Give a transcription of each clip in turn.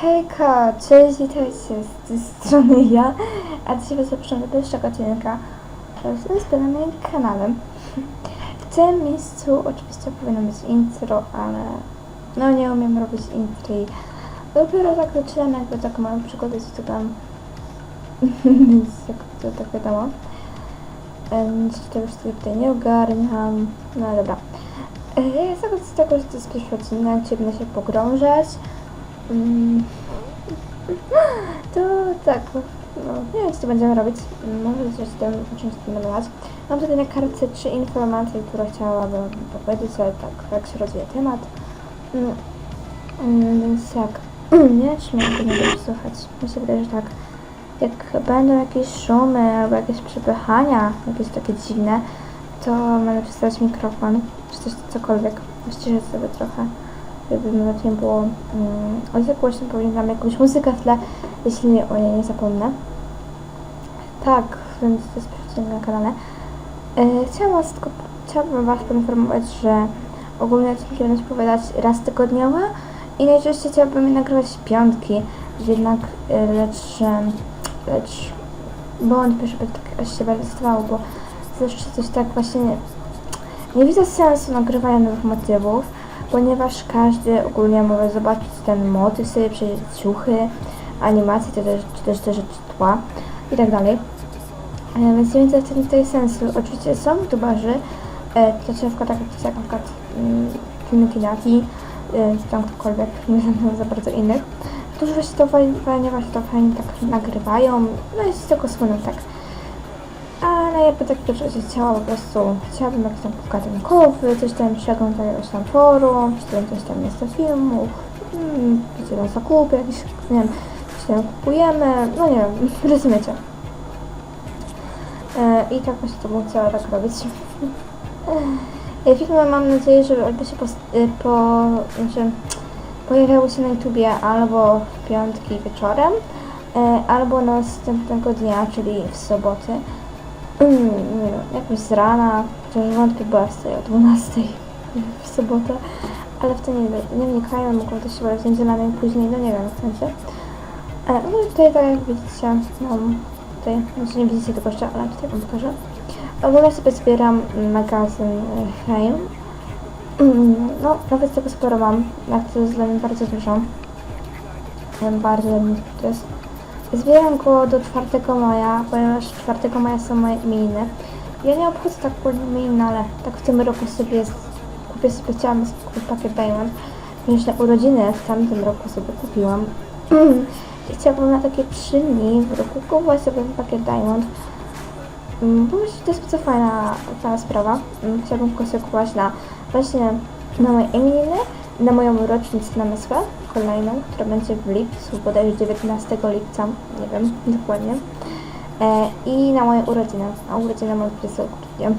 Hejka, cześć, witajcie, z tej strony ja, a dzisiaj was zapraszam do pierwszego odcinka z z moim kanale. W tym miejscu oczywiście powinno być intro, ale no nie umiem robić intri. Dopiero tak zaczynam jakby taką małą przygodę z YouTube'em, więc jak to tak wiadomo. Jeszcze tego wszystkiego tutaj nie ogarniam, no dobra. E, Ja zaraz z tego, że to jest pierwszy odcinek, gdzie będę się pogrążać. Mm. To tak, no, nie wiem co będziemy robić. Może coś tam, o czymś mówić. Mam tutaj na kartce trzy informacje, które chciałabym powiedzieć, ale tak, jak się rozwija temat. Mm, mm, Więc jak, nie śmiech, nie będzie słuchać. Mi się wydaje, że tak. Jak będą jakieś szumy albo jakieś przepychania, jakieś takie dziwne, to będę przestawiać mikrofon, czy coś cokolwiek. Właściwie sobie trochę żeby nie było um, o ile głośno powinnam jakąś muzykę w tle, jeśli o niej nie zapomnę. Tak, więc to jest przecinek na kanale. E, chciałam was tylko, chciałabym was poinformować, że ogólnie odcinki będę opowiadać raz tygodniowo i najczęściej chciałabym nagrywać piątki, jednak e, lecz, em, lecz wątpię, żeby tak się bardzo stało, bo zawsze coś tak właśnie nie, nie widzę sensu nagrywania nowych motywów, ponieważ każdy ogólnie może zobaczyć ten motyw, sobie przejrzeć ciuchy, animacje, czy też, czy też te rzeczy tła i tak dalej. E, Więc nie widzę w tym tutaj sensu. Oczywiście są youtuberzy, e, to czy na przykład tak jak na przykład mm, filmy Tinati, e, czy tam ktokolwiek, nie znam za bardzo innych, którzy właśnie to fajnie, właśnie to fajnie tak nagrywają, no jest tego słynę tak. Jakby takiego czegoś chciała po prostu, chciałabym jakiś tam gatunkowy, coś tam przeglądać jakiegoś tam forum, czy tam coś tam jest do filmów, mm, wiecie, na zakupy jakieś, nie wiem, coś tam kupujemy, no nie wiem, rozumiecie. E, I tak właśnie to bym chciała tak robić. E, Filmy mam nadzieję, że jakby się e, po, znaczy, pojawiały się na YouTubie albo w piątki wieczorem, e, albo następnego dnia, czyli w soboty. Mm, nie wiem, jakoś z rana, chociaż wątpię, bo ja wstaję o 12 w sobotę, ale w to nie, nie wnikają, mogą też się niedzielę i później, no nie wiem, w sensie. E, no tutaj, tak jak widzicie, mam tutaj, znaczy nie widzicie tego jeszcze, ale tutaj wam pokażę. Ogólnie sobie zbieram magazyn e. Mm, No, nawet tego sporo mam, jak to jest dla mnie bardzo dużo. Bardzo to jest Zbieram go do 4 maja, ponieważ 4 maja są moje imieniny. Ja nie obchodzę tak imieniny, ale tak w tym roku sobie z- kupię sobie, chciałam kupić pakiet Diamond, ponieważ na urodziny w tamtym roku sobie kupiłam. I chciałabym na takie 3 dni w roku kupować sobie pakiet Diamond. Mm, Bo to jest bardzo fajna, fajna sprawa. Mm, Chciałabym go sobie kupować na właśnie na moje imieniny, na moją rocznicę namysłę, kolejną, która będzie w lipcu, bodajże 19 lipca, nie wiem dokładnie. E, I na moje urodziny, a urodziny mam 20 grudnia.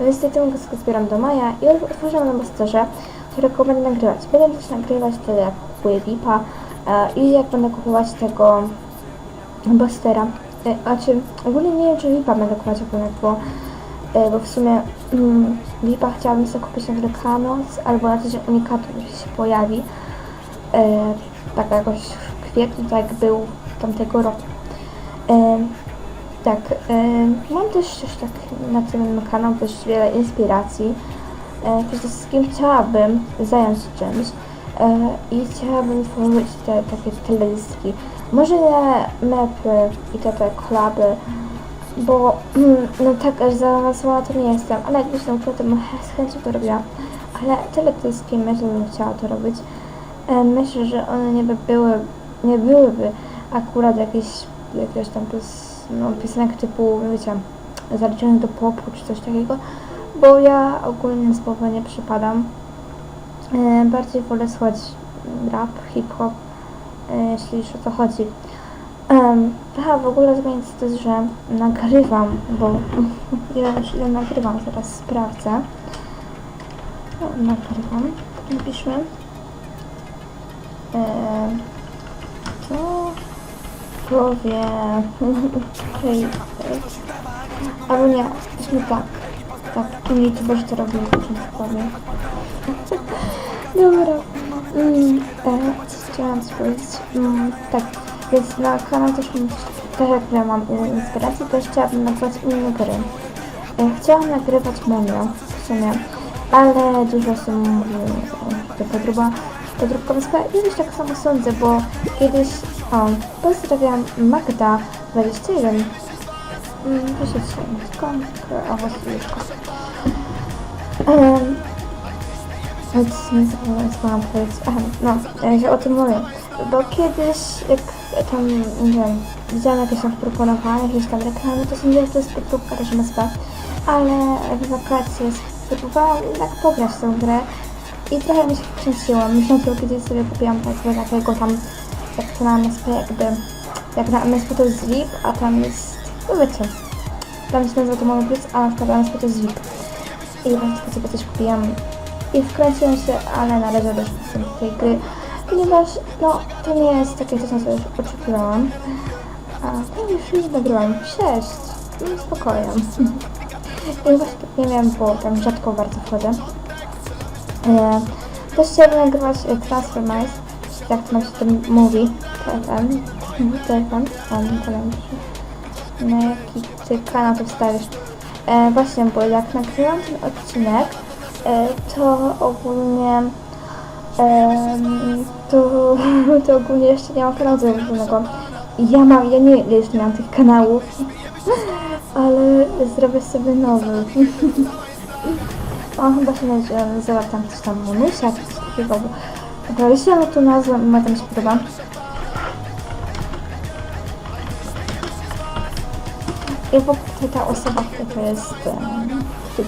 Więc niestety go zbieram do maja i otworzyłam na Bosterze, którego będę nagrywać. Będę też nagrywać wtedy jak kupuję VIP-a e, i jak będę kupować tego Bostera. E, Znaczy, ogólnie nie wiem, czy VIP-a będę kupować bo, e, bo w sumie mm, VIP-a chciałabym sobie kupić na Wielkanoc albo na coś unikatu, się pojawi. E, tak jakoś w kwietniu, tak jak był tamtego roku. E, tak, e, mam też, też tak na tym kanał też wiele inspiracji. E, przede wszystkim chciałabym zająć się czymś e, i chciałabym tworzyć te takie teledystki. Może nie mapy i te, te kolaby, bo no tak aż zaawansowana to nie jestem, ale jakbyś nauczyła, to z chęcią to robiła. Ale teledyski myślę, że bym chciała to robić. E, myślę, że one nie by były, nie byłyby akurat jakieś, jakieś tam pis, no, typu, wiecie, zaliczone do popu czy coś takiego, bo ja ogólnie z nie przypadam. E, bardziej wolę słuchać rap, hip-hop, e, jeśli już o to chodzi. Aha, w ogóle zmienić to jest, że nagrywam, bo ja już ile nagrywam, zaraz sprawdzę. O, nagrywam, napiszmy. Eee, to powie... Hej. Albo nie, weźmy tak. Tak, inni youtuberzy to robią, to powiem. Dobra. Mm, e, co chciałam powiedzieć. Mm, tak, więc na kanał też tak jak ja mam inspirację, też chciałabym nagrywać inne gry. Y, Chciałam nagrywać Menio w sumie, ale dużo osób mówi, że podróba, podróbka wyspa i też tak samo sądzę, bo kiedyś, o, pozdrawiam Magda 21, mm, proszę cię, skąd, a właściwie. Um, Więc nie zapomniałam, powiedzieć. Aha, no, e, że o tym mówię. Bo kiedyś, jak tam, nie wiem, widziałam jakieś tam proponowania, jakieś tam reklamy, to że to jest podróbka Reżimowska. Ale w wakacje spróbowałam jednak pograć tą grę i trochę mi się wkręciło. Myśląc, że kiedyś sobie kupiłam tak, takiego tam, jak to na MSP jakby, jak na MSP to jest VIP, a tam jest, no wiecie, tam się nazywa to mały plus, a na MSP to jest VIP. I właśnie sobie coś kupiłam i wkręciłam się, ale na razie też tej gry, ponieważ no to nie jest takie, co sobie już oczekiwałam. A to już nie nagrywam. Sześć. No spokojnie. I właśnie tak nie wiem, bo tam rzadko bardzo wchodzę. E, też chciałabym nagrywać e, czyli jak to się tym mówi. TFM. TFM. To nam pisze. Na jaki ty kanał to wstawisz? E, właśnie, bo jak nagrywam ten odcinek, e, to ogólnie em, to, to ogólnie jeszcze nie mam kanału założonego. Ja mam, ja nie jeszcze nie mam tych kanałów, ale zrobię sobie nowy. On chyba się nazywa, nazywa tam coś tam Monusia, coś takiego. bo- Dobra, jeśli mam tu nazwę, ma tam się podoba. I w ogóle ta osoba, która to jest, em,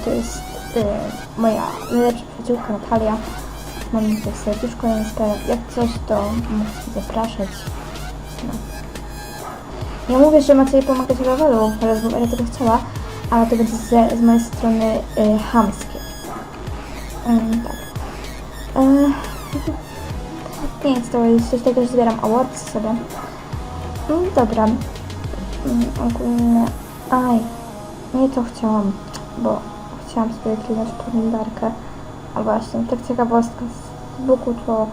to jest e, moja najlepsza przyjaciółka Natalia. Mam tutaj serduszko niemieckie. Jak coś, to możecie zapraszać. No. Ja mówię, że macie pomagać w levelu, ale bym tego chciała, ale to będzie z, z mojej strony y, hamskie. Tak. E, nic, to jest coś takiego, że zbieram awards sobie. Mm, dobra. Mm, ogólnie... Aj, nie to chciałam, bo chciałam sobie kliknąć kalendarkę. A właśnie, tak ciekawostka z Booku to,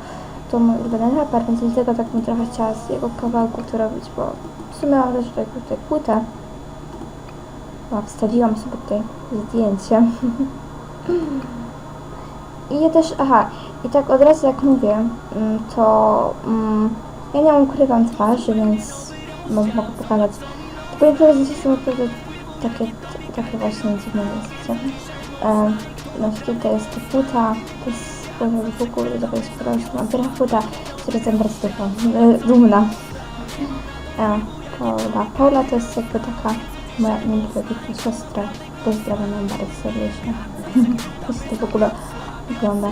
to mój ulubiony raper, więc dlatego tak mi trochę chciała z jego kawałku to robić, bo w sumie mam też tutaj, tutaj płytę. O, wstawiłam sobie tutaj zdjęcie. I ja też, aha, i tak od razu jak mówię, mm, to mm, ja nie ukrywam twarzy, więc mogę, mogę pokazać. Tylko niektóre zdjęcia są naprawdę takie, takie właśnie dziwne miejsce. E, tutaj jest płyta, to jest płyta z boku, to jest prosta, pierwsza płyta, z której jestem bardzo dumna. e, Paula. Paula to jest jakby taka moja niedźwiedzia siostra. Pozdrawiam ją bardzo serdecznie. To jest to w ogóle wygląda.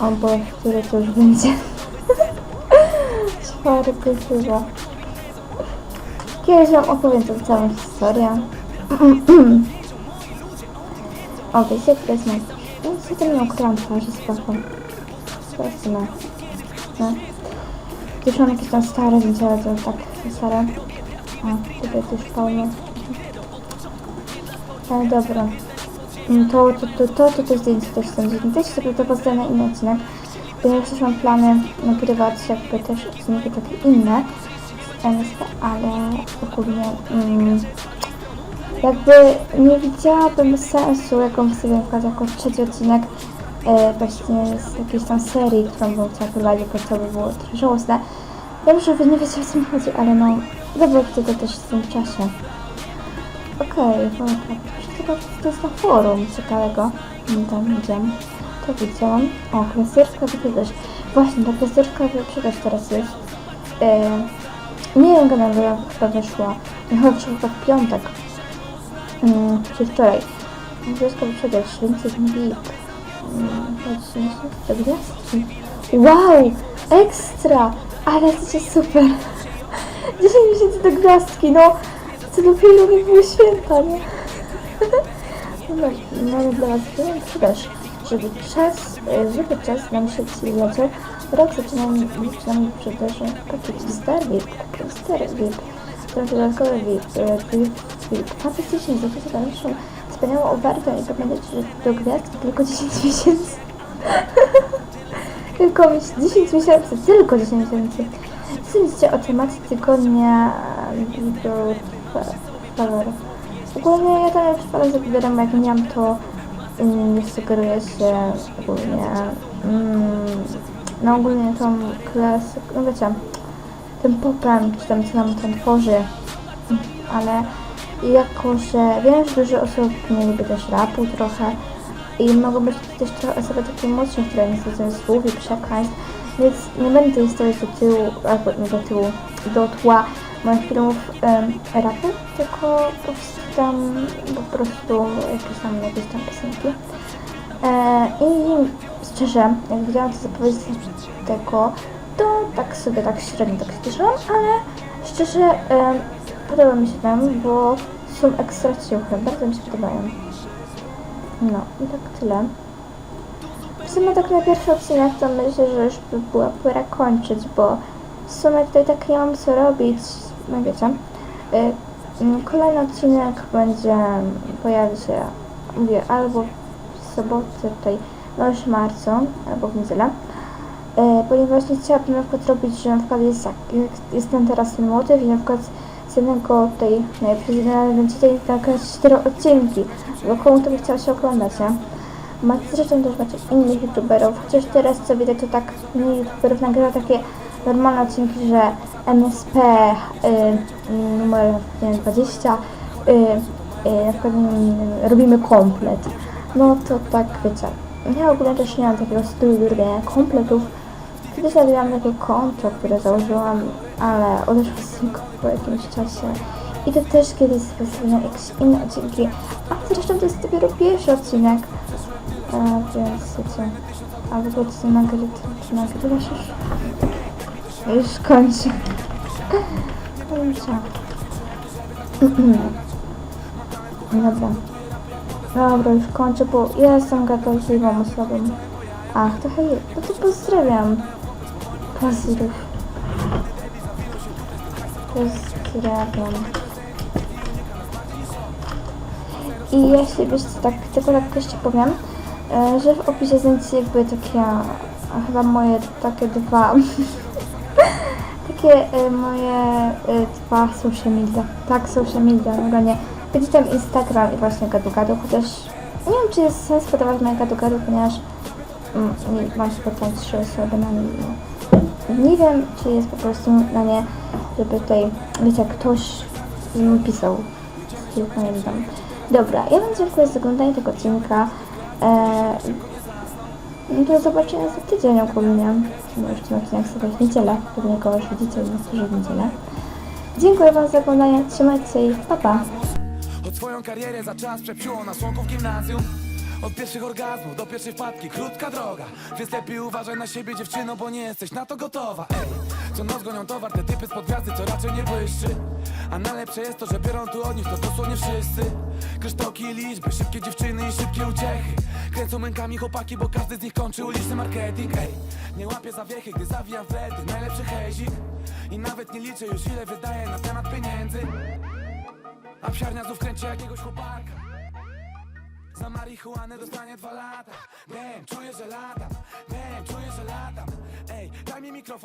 O Boże, który to już będzie. Czwarty chyba. Kiedyś wam opowiem tą całą historię. O, wiecie, to jest mój... No, co to z paką. Po prostu no. No. Już mam jakieś tam stare zdjęcia, ale to tak stare. A, tutaj też pełno. Ale dobra. Mm, To, to, to, to, to, to zdjęcie też są dziwne. Też sobie to postawię na inny odcinek. Ponieważ też mam plany nagrywać jakby też odcinki takie inne z NSP, ale ogólnie mm, jakby nie widziałabym sensu, jaką sobie na jako trzeci odcinek e, właśnie z jakiejś tam serii, którą bym chciała prowadzić, bo to by było trochę żałosne. Wiem, że wy nie wiecie o co mi chodzi, ale no, dobrze to też w tym czasie. Okej, okay, to, to jest na forum ciekawego. Nie tam widziałam. To widziałam. O, klasyczka wyprzedaż. Właśnie, ta klasyczka wyprzedaż teraz jest. E, nie wiem, kiedy chyba wyszła. Nie wyszła chyba w piątek. Mm, czy wczoraj. Klasyczka wyprzedaż, więcej VIP. Wow! Ekstra! Ale to jest super! 10 miesięcy do gwiazdki, no! Co dopiero nie były święta, nie? No, mamy dla Was też, żeby czas, e, żeby czas nam się zleciał. Rok zaczynamy, zaczynamy sprzedaży pakietów Star VIP, Star VIP, to dodatkowe e, VIP. Fantastycznie, zapisy za naszą wspaniałą ofertę i że do gwiazdki tylko 10 miesięcy. Tylko mis- 10 miesięcy, tylko 10 miesięcy. Sądzicie o temacie tygodnia Little Flower. Ogólnie ja tam przypadam za wiadomo, jak nie mam to mm, nie sugeruję się ogólnie mm, no ogólnie tą klasę, no wiecie, tym popem, czy tam co nam tam tworzy, ale jako, że wiem, że dużo osób nie lubi też rapu trochę i mogą być też trochę osoby takie mocne, które nie stosują słów i przekleństw, więc nie będę tutaj stawiać do tyłu, albo nie do tyłu, do tła moich filmów em, rapu, tylko powstam po prostu jakieś tam, jakieś tam piosenki. E, I szczerze, jak widziałam te zapowiedzi tego, to tak sobie tak średnio tak się cieszyłam, ale szczerze e, podoba mi się tam, bo są ekstra ciuchy, bardzo mi się podobają. No i tak tyle. W sumie tak na pierwszy odcinek to myślę, że już by była pora kończyć, bo w sumie tutaj tak nie mam co robić, no wiecie. Kolejny odcinek będzie, pojawi się, mówię, albo w sobotę tutaj, no już marcu, albo w niedzielę. E, ponieważ nie chciałabym na przykład robić, że na przykład jest, jak jest teraz ten motyw i na przykład z jednego tej najprzedniej będzie tutaj takie cztery odcinki, bo komu to by chciało się oglądać, nie? Macie zresztą też macie innych youtuberów, chociaż teraz co widać to tak mniej youtuberów nagrywa takie normalne odcinki, że MSP y, numer nie wiem, 20 y, y, na przykład y, robimy komplet. No to tak wiecie. Ja ogólnie też nie mam takiego stylu robienia kompletów. Kiedyś robiłam takie konto, które założyłam, ale odeszło z niego po jakimś czasie. I to też kiedyś wysyłam jakieś inne odcinki. A zresztą to jest dopiero pierwszy odcinek. A, więc wiecie. A w ogóle ty nagry, ty nagrywasz już? Już kończę. Kończę. Dobra. Dobra, już kończę, bo ja jestem gadowliwą osobą. Ach, to hej, no to pozdrawiam. Pozdrów. Pozdrawiam. I jeśli co, tak, tylko tak jeszcze powiem, e, że w opisie znajdziecie jakby takie, chyba moje takie dwa, takie e, moje e, dwa social media. Tak, social media, no nie. Będzie tam Instagram i właśnie gadu gadu, chociaż nie wiem czy jest sens podawać moje gadu gadu, ponieważ mm, mam się tam trzy osoby na nim. No. Nie wiem czy jest po prostu na nie, żeby tutaj, wiecie, ktoś pisał. Nie pamiętam. Dobra, ja wam dziękuję za oglądanie tego odcinka. Eee, no do zobaczenia za tydzień ogólnie. Może w tym odcinek sobie w niedzielę, pewnie kogoś widzicie, niektórzy w niedzielę. Dziękuję wam za oglądanie, trzymajcie się i pa pa! Swoją karierę za czas na członków gimnazjum Od pierwszych orgazmów do pierwszej wpadki krótka droga. Więc lepiej uważaj na siebie dziewczyno, bo nie jesteś na to gotowa. Ej, co noc gonią towar, te typy spod gwiazdy, co raczej nie błyszczy. A najlepsze jest to, że biorą tu od nich to dosłownie wszyscy. Kryształki i liczby, szybkie dziewczyny i szybkie uciechy. Kręcą rękami chłopaki, bo każdy z nich kończy uliczny marketing. Ej, nie łapię zawiechy, gdy zawijam flety, najlepszy hejzik. I nawet nie liczę już ile wydaję na temat pieniędzy. A psiarnia znów kręci jakiegoś chłopaka Za marihuanę dostanie dwa lata. Damn, czuję, że latam. Damn, czuję, że latam. Ej, daj mi mikrofon